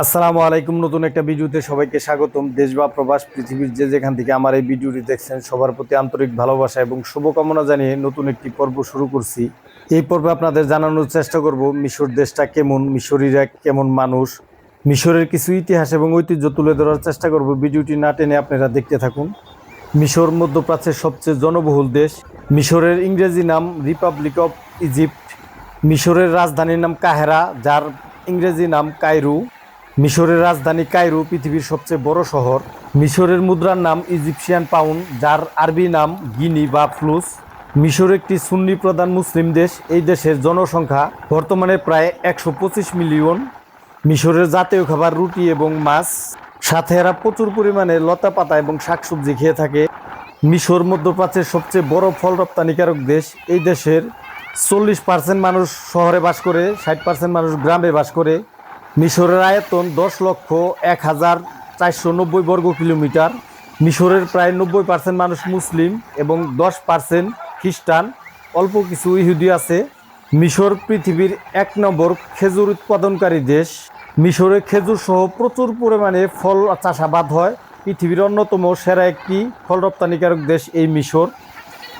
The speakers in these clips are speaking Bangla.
আসসালামু আলাইকুম। নতুন একটা ভিডিওতে সবাইকে স্বাগতম। দেশ বা প্রবাস, পৃথিবীর যে যেখান থেকে আমার এই ভিডিওটি দেখছেন, সবার প্রতি আন্তরিক ভালোবাসা এবং শুভকামনা জানিয়ে নতুন একটি পর্ব শুরু করছি। এই পর্বে আপনাদের জানানোর চেষ্টা করব, মিশর দেশটা কেমন, মিশরীরা কেমন মানুষ, মিশরের কিছু ইতিহাস এবং ঐতিহ্য তুলে ধরার চেষ্টা করব। ভিডিওটি না টেনে আপনারা দেখতে থাকুন। মিশর মধ্যপ্রাচ্যের সবচেয়ে জনবহুল দেশ, মিশরের ইংরেজি নাম রিপাবলিক অফ ইজিপ্ট, মিশরের রাজধানীর নাম কাহেরা, যার ইংরেজি নাম কায়রু। মিশরের রাজধানী কায়রো পৃথিবীর সবচেয়ে বড় শহর। মিশরের মুদ্রার নাম ইজিপশিয়ান পাউন্ড, যার আরবি নাম গিনি বা ফ্লুস। মিশর একটি সুন্নি প্রধান মুসলিম দেশ। এই দেশের জনসংখ্যা বর্তমানে প্রায় একশো পঁচিশ মিলিয়ন। মিশরের জাতীয় খাবার রুটি এবং মাছ। সাথে এরা প্রচুর পরিমাণে লতা পাতা এবং শাকসবজি খেয়ে থাকে। মিশর মধ্যপ্রাচ্যের সবচেয়ে বড় ফল রপ্তানিকারক দেশ। এই দেশের চল্লিশ পার্সেন্ট মানুষ শহরে বাস করে, ষাট পার্সেন্ট মানুষ গ্রামে বাস করে। মিশরের আয়তন দশ লক্ষ এক হাজার চারশো নব্বই বর্গ কিলোমিটার। মিশরের প্রায় নব্বই পার্সেন্ট মানুষ মুসলিম এবং দশ পার্সেন্ট খ্রিস্টান। অল্প কিছু ইহুদি আছে। মিশর পৃথিবীর এক নম্বর খেজুর উৎপাদনকারী দেশ। মিশরে খেজুর সহ প্রচুর পরিমাণে ফল চাষাবাদ হয়। পৃথিবীর অন্যতম সেরা একটি ফল রপ্তানিকারক দেশ এই মিশর।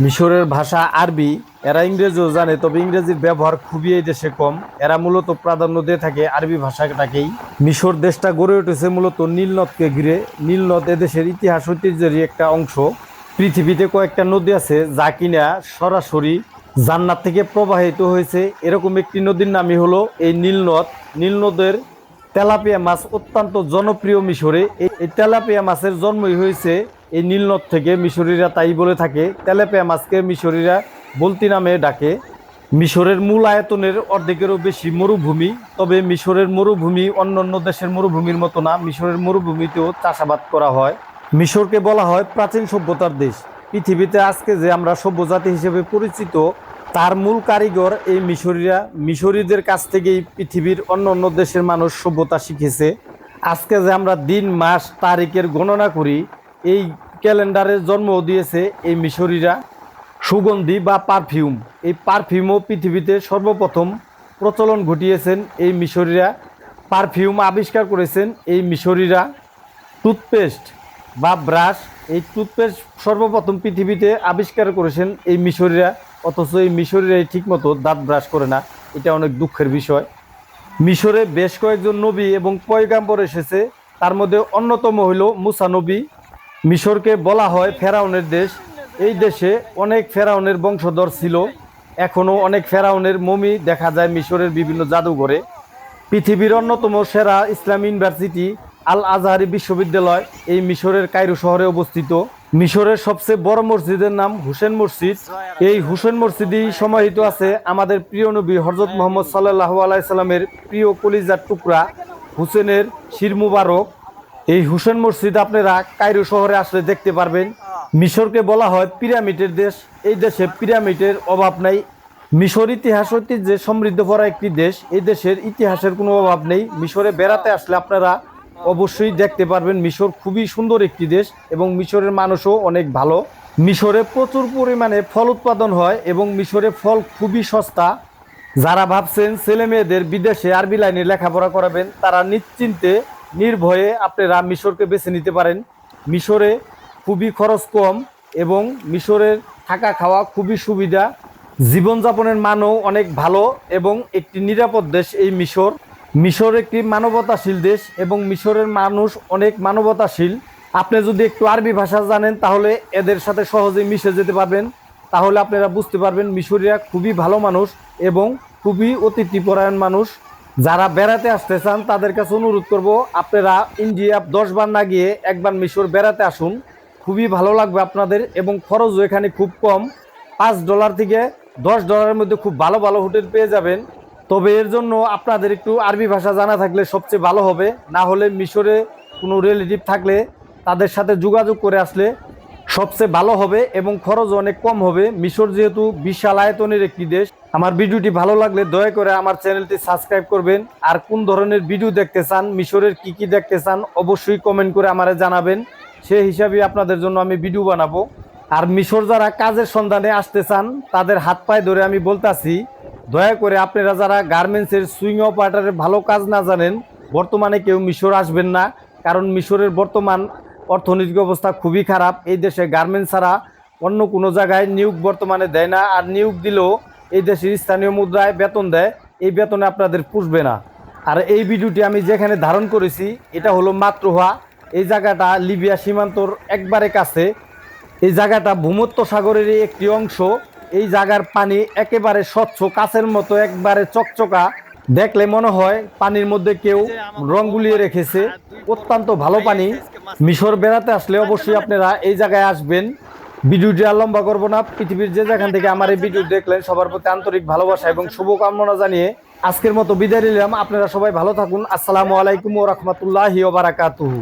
মিশরের ভাষা আরবি, এরা ইংরেজিও জানে, তবে ইংরেজির ব্যবহার খুবই এই দেশে কম। এরা মূলত প্রাধান্য দিয়ে থাকে আরবি ভাষাটাকেই। মিশর দেশটা গড়ে উঠেছে মূলত নীলনদকে ঘিরে। নীলনদ এদেশের ইতিহাস ঐতিহ্যেরই একটা অংশ। পৃথিবীতে কয়েকটা নদী আছে যা কিনা সরাসরি জান্নাত থেকে প্রবাহিত হয়েছে। এরকম একটি নদীর নামই হলো এই নীলনদ নীলনদের তেলাপিয়া মাছ অত্যন্ত জনপ্রিয় মিশরে। এই তেলাপিয়া মাছের জন্মই হয়েছে এই নীলনদ থেকে মিশরীরা তাই বলে থাকে তেলাপিয়া মাছকে মিশরীরা বলতি নামে ডাকে। মিশরের মূল আয়তনের অর্ধেকেরও বেশি মরুভূমি, তবে মিশরের মরুভূমি অন্য অন্য দেশের মরুভূমির মতো না, মিশরের মরুভূমিতেও চাষাবাদ করা হয়। মিশরকে বলা হয় প্রাচীন সভ্যতার দেশ। পৃথিবীতে আজকে যে আমরা সভ্য জাতি হিসেবে পরিচিত, তার মূল কারিগর এই মিশরীরা। মিশরীদের কাছ থেকেই পৃথিবীর অন্য অন্য দেশের মানুষ সভ্যতা শিখেছে। আজকে যে আমরা দিন, মাস, তারিখের গণনা করি এই ক্যালেন্ডারের জন্ম দিয়েছে এই মিশরীরা। সুগন্ধি বা পারফিউম। এই পারফিউমও পৃথিবীতে সর্বপ্রথম প্রচলন ঘটিয়েছেন এই মিশরীরা। পারফিউম আবিষ্কার করেছেন এই মিশরীরা। টুথপেস্ট বা ব্রাশ এই টুথপেস্ট সর্বপ্রথম পৃথিবীতে আবিষ্কার করেছেন এই মিশরীরা। অথচ এই মিশরীরাই ঠিকমতো দাঁত ব্রাশ করে না, এটা অনেক দুঃখের বিষয়। মিশরে বেশ কয়েকজন নবী এবং পয়গাম্বর এসেছে, তার মধ্যে অন্যতম হইল মুসা নবী। মিশরকে বলা হয় ফেরাউনের দেশ। এই দেশে অনেক ফেরাউনের বংশধর ছিল। এখনও অনেক ফেরাউনের মমি দেখা যায় মিশরের বিভিন্ন জাদুঘরে। পৃথিবীর অন্যতম সেরা ইসলাম ইউনিভার্সিটি আল আজহারি বিশ্ববিদ্যালয় এই মিশরের কায়রো শহরে অবস্থিত। মিশরের সবচেয়ে বড় মসজিদের নাম হুসেন মসজিদ। এই হুসেন মসজিদই সমাহিত আছে আমাদের প্রিয় নবী হজরত মোহাম্মদ সাল্লাহ আলাইসাল্লামের প্রিয় কলিজার টুকরা হুসেনের শির মুবারক। এই হুসেন মসজিদ আপনারা কায়রো শহরে আসলে দেখতে পারবেন। মিশরকে বলা হয় পিরামিডের দেশ। এই দেশে পিরামিডের অভাব নাই। মিশর ইতিহাস ঐতিহ্যে সমৃদ্ধ ভরা একটি দেশ। এই দেশের ইতিহাসের কোনো অভাব নেই। মিশরে বেড়াতে আসলে আপনারা অবশ্যই দেখতে পারবেন মিশর খুবই সুন্দর একটি দেশ এবং মিশরের মানুষও অনেক ভালো। মিশরে প্রচুর পরিমাণে ফল উৎপাদন হয় এবং মিশরে ফল খুবই সস্তা। যারা ভাবছেন ছেলে মেয়েদের বিদেশে আরবি লাইনে লেখাপড়া করাবেন, তারা নিশ্চিন্তে নির্ভয়ে আপনারা মিশরকে বেছে নিতে পারেন। মিশরে খুবই খরচ কম এবং মিশরের থাকা খাওয়া খুবই সুবিধা। জীবনযাপনের মানও অনেক ভালো এবং একটি নিরাপদ দেশ এই মিশর। মিশর একটি মানবতাশীল দেশ এবং মিশরের মানুষ অনেক মানবতাশীল। আপনি যদি একটু আরবি ভাষা জানেন, তাহলে এদের সাথে সহজেই মিশে যেতে পারবেন। তাহলে আপনারা বুঝতে পারবেন, মিশরীরা খুবই ভালো মানুষ এবং খুবই অতিথিপরায়ণ মানুষ। যারা বেড়াতে আসতে চান, তাদের কাছে অনুরোধ করব, আপনারা ইন্ডিয়া দশ বার না গিয়ে একবার মিশর বেড়াতে আসুন। খুবই ভালো লাগবে আপনাদের এবং খরচও এখানে খুব কম। পাঁচ ডলার থেকে দশ ডলারের মধ্যে খুব ভালো ভালো হোটেল পেয়ে যাবেন। তবে এর জন্য আপনাদের একটু আরবি ভাষা জানা থাকলে সবচেয়ে ভালো হবে। না হলে মিশরে কোনো রিলেটিভ থাকলে তাদের সাথে যোগাযোগ করে আসলে সবচেয়ে ভালো হবে এবং খরচ অনেক কম হবে। মিশর যেহেতু বিশাল আয়তনের একটি দেশ, আমার ভিডিওটি ভালো লাগলে দয়া করে আমার চ্যানেলটি সাবস্ক্রাইব করবেন। আর কোন ধরনের ভিডিও দেখতে চান, মিশরের কি কি দেখতে চান, অবশ্যই কমেন্ট করে আমারে জানাবেন। সেই হিসাবে আপনাদের জন্য আমি ভিডিও বানাবো। আর মিশর যারা কাজের সন্ধানে আসতে চান, তাদের হাত পায়ে ধরে আমি বলতাছি, দয়া করে আপনারা যারা গার্মেন্টসের সুইং অপারেটারের ভালো কাজ না জানেন, বর্তমানে কেউ মিশর আসবেন না। কারণ মিশরের বর্তমান অর্থনৈতিক অবস্থা খুবই খারাপ। এই দেশে গার্মেন্টস ছাড়া অন্য কোনো জায়গায় নিয়োগ বর্তমানে দেয় না। আর নিয়োগ দিলেও এই দেশের স্থানীয় মুদ্রায় বেতন দেয়। এই বেতনে আপনাদের পুষবে না। আর এই ভিডিওটি আমি যেখানে ধারণ করেছি, এটা হলো মাতৃহা এই জায়গাটা লিবিয়া সীমান্তর একবারে কাছে। এই জায়গাটা ভূমধ্য সাগরেরই একটি অংশ। এই জায়গার পানি একেবারে স্বচ্ছ, কাছের মতো, একবারে চকচকা। দেখলে মনে হয় পানির মধ্যে কেউ রং গুলিয়ে রেখেছে। অত্যন্ত ভালো পানি। মিশর বেড়াতে আসলে অবশ্যই আপনারা এই জায়গায় আসবেন। ভিডিওটি আর লম্বা করব না। পৃথিবীর যে যেখান থেকে আমার এই ভিডিও দেখলেন, সবার প্রতি আন্তরিক ভালোবাসা এবং শুভকামনা জানিয়ে আজকের মতো বিদায় নিলাম। আপনারা সবাই ভালো থাকুন। আসসালামু আলাইকুম ও রহমতুল্লাহি ওবারাকাতুহু